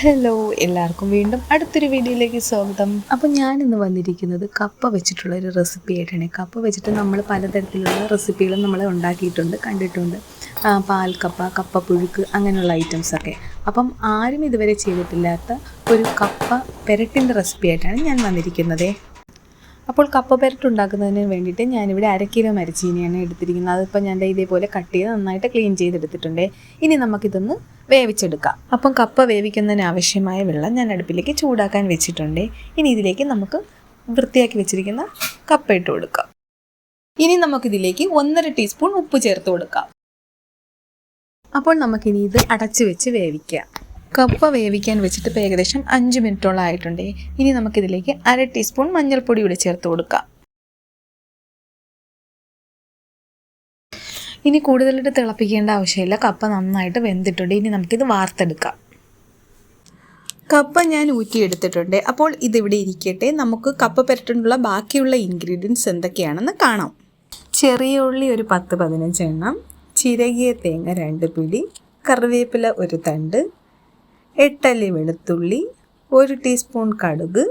Hello എല്ലാവർക്കും വീണ്ടും അടുത്തൊരു വീഡിയോയിലേക്ക് സ്വാഗതം. അപ്പോൾ ഞാൻ ഇന്ന് വന്നിരിക്കുന്നത് കപ്പ വെച്ചിട്ടുള്ള ഒരു റെസിപ്പി ആയിട്ടാണ്. കപ്പ വെച്ചിട്ട് നമ്മൾ പലതരത്തിലുള്ള റെസിപ്പികളും നമ്മൾ ഉണ്ടാക്കിയിട്ടുണ്ട് കണ്ടിട്ടുണ്ട്. പാൽക്കപ്പ കപ്പ പുഴുക്ക് അങ്ങനെയുള്ള ഐറ്റംസൊക്കെ അപ്പം ആരും ഇതുവരെ ചെയ്തിട്ടില്ലാത്ത ഒരു കപ്പ പെരട്ടിന്റെ റെസിപ്പി ആയിട്ടാണ് ഞാൻ വന്നിരിക്കുന്നത്. അപ്പോൾ കപ്പ പെരട്ട് ഉണ്ടാക്കുന്നതിന് വേണ്ടിയിട്ട് ഞാനിവിടെ അര കിലോ മരച്ചീനിയാണ് എടുത്തിരിക്കുന്നത്. അതിപ്പോൾ ഞാൻ ഇതേപോലെ കട്ട് ചെയ്ത് നന്നായിട്ട് ക്ലീൻ ചെയ്തെടുത്തിട്ടുണ്ട്. ഇനി നമുക്കിതൊന്ന് വേവിച്ചെടുക്കാം. അപ്പം കപ്പ വേവിക്കുന്നതിന് ആവശ്യമായ വെള്ളം ഞാൻ അടുപ്പിലേക്ക് ചൂടാക്കാൻ വെച്ചിട്ടുണ്ട്. ഇനി ഇതിലേക്ക് നമുക്ക് വൃത്തിയാക്കി വെച്ചിരിക്കുന്ന കപ്പ ഇട്ട് കൊടുക്കാം. ഇനി നമുക്കിതിലേക്ക് ഒന്നര ടീസ്പൂൺ ഉപ്പ് ചേർത്ത് കൊടുക്കാം. അപ്പോൾ നമുക്കിനി ഇത് അടച്ചു വെച്ച് വേവിക്കാം. കപ്പ വേവിക്കാൻ വെച്ചിട്ട് ഇപ്പോൾ ഏകദേശം അഞ്ച് മിനിറ്റോളം ആയിട്ടുണ്ട്. ഇനി നമുക്കിതിലേക്ക് അര ടീസ്പൂൺ മഞ്ഞൾപ്പൊടി കൂടി ചേർത്ത് കൊടുക്കാം. ഇനി കൂടുതലായിട്ട് തിളപ്പിക്കേണ്ട ആവശ്യമില്ല. കപ്പ നന്നായിട്ട് വെന്തിട്ടുണ്ട്. ഇനി നമുക്കിത് വാർത്തെടുക്കാം. കപ്പ ഞാൻ ഊറ്റിയെടുത്തിട്ടുണ്ട്. അപ്പോൾ ഇതിവിടെ ഇരിക്കട്ടെ. നമുക്ക് കപ്പ പെരട്ടുള്ള ബാക്കിയുള്ള ഇൻഗ്രീഡിയൻസ് എന്തൊക്കെയാണെന്ന് കാണാം. ചെറിയ ഉള്ളി ഒരു പത്ത് പതിനഞ്ച് എണ്ണം ചിരകിയ തേങ്ങ രണ്ട് പിടി. കറിവേപ്പില ഒരു തണ്ട്. എട്ടല്ലി വെളുത്തുള്ളി ഒരു ടീസ്പൂൺ കടുക്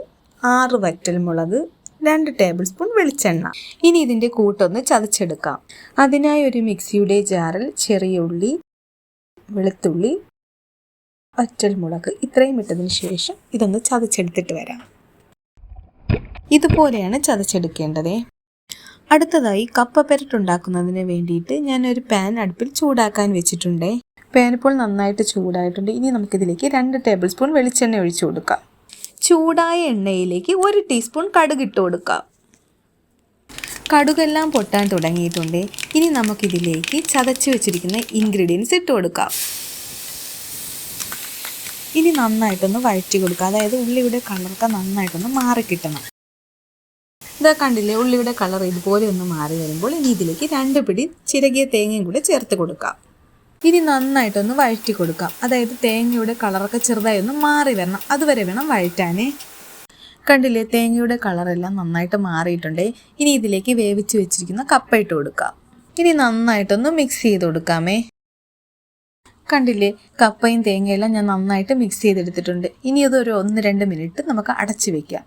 ആറ് വറ്റൽമുളക് രണ്ട് ടേബിൾ സ്പൂൺ വെളിച്ചെണ്ണ. ഇനി ഇതിന്റെ കൂട്ടൊന്ന് ചതച്ചെടുക്കാം. അതിനായി ഒരു മിക്സിയുടെ ജാറിൽ ചെറിയ ഉള്ളി വെളുത്തുള്ളി വറ്റൽമുളക് ഇത്രയും ഇട്ടതിന് ശേഷം ഇതൊന്ന് ചതച്ചെടുത്തിട്ട് വരാം. ഇതുപോലെയാണ് ചതച്ചെടുക്കേണ്ടത്. അടുത്തതായി കപ്പ പെരട്ടുണ്ടാക്കുന്നതിന് വേണ്ടിയിട്ട് ഞാൻ ഒരു പാൻ അടുപ്പിൽ ചൂടാക്കാൻ വെച്ചിട്ടുണ്ട്. പാൻ നന്നായിട്ട് ചൂടായിട്ടുണ്ട്. ഇനി നമുക്കിതിലേക്ക് രണ്ട് ടേബിൾ സ്പൂൺ വെളിച്ചെണ്ണ ഒഴിച്ചു കൊടുക്കാം. ചൂടായ എണ്ണയിലേക്ക് ഒരു ടീസ്പൂൺ കടുക് ഇട്ട് കൊടുക്കാം. കടുകെല്ലാം പൊട്ടാൻ തുടങ്ങിയിട്ടുണ്ട്. ഇനി നമുക്കിതിലേക്ക് ചതച്ച് വെച്ചിരിക്കുന്ന ഇൻഗ്രീഡിയൻസ് ഇട്ട് കൊടുക്കാം. ഇനി നന്നായിട്ടൊന്ന് വഴറ്റി കൊടുക്കുക അതായത് ഉള്ളിയുടെ കളറൊക്കെ നന്നായിട്ടൊന്ന് മാറിക്കിട്ടണം ഇതാ കണ്ടില്ലേ ഉള്ളിയുടെ കളർ ഇതുപോലെ ഒന്ന് മാറി വരുമ്പോൾ ഇനി ഇതിലേക്ക് രണ്ട് പിടി ചിരകിയ തേങ്ങയും കൂടി ചേർത്ത് കൊടുക്കാം. ഇനി നന്നായിട്ടൊന്ന് വഴറ്റി കൊടുക്കാം. അതായത് തേങ്ങയുടെ കളറൊക്കെ ചെറുതായി ഒന്ന് മാറി വരണം. അതുവരെ വേണം വഴറ്റാനേ. കണ്ടില്ലേ തേങ്ങയുടെ കളറെല്ലാം നന്നായിട്ട് മാറിയിട്ടുണ്ടേ. ഇനി ഇതിലേക്ക് വേവിച്ച് വെച്ചിരിക്കുന്ന കപ്പ ഇട്ട് കൊടുക്കാം. ഇനി നന്നായിട്ടൊന്ന് മിക്സ് ചെയ്ത് കൊടുക്കാമേ. കണ്ടില്ലേ കപ്പയും തേങ്ങയെല്ലാം ഞാൻ നന്നായിട്ട് മിക്സ് ചെയ്തെടുത്തിട്ടുണ്ട്. ഇനി അതൊരു ഒന്ന് രണ്ട് മിനിറ്റ് നമുക്ക് അടച്ചു വെക്കാം.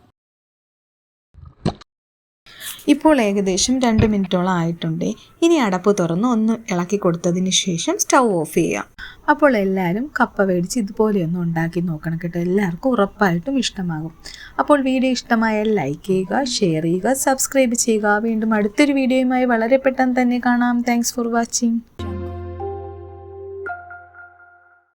ഇപ്പോൾ ഏകദേശം രണ്ട് മിനിറ്റോളം ആയിട്ടുണ്ട്. ഇനി അടപ്പ് തുറന്ന് ഒന്ന് ഇളക്കി കൊടുത്തതിന് ശേഷം സ്റ്റൗ ഓഫ് ചെയ്യാം. അപ്പോൾ എല്ലാവരും കപ്പ മേടിച്ച് ഇതുപോലെയൊന്ന് ഉണ്ടാക്കി നോക്കണം കേട്ടോ. എല്ലാവർക്കും ഉറപ്പായിട്ടും ഇഷ്ടമാകും. അപ്പോൾ വീഡിയോ ഇഷ്ടമായാൽ ലൈക്ക് ചെയ്യുക ഷെയർ ചെയ്യുക സബ്സ്ക്രൈബ് ചെയ്യുക. വീണ്ടും അടുത്തൊരു വീഡിയോയുമായി വളരെ പെട്ടെന്ന് തന്നെ കാണാം. Thanks for watching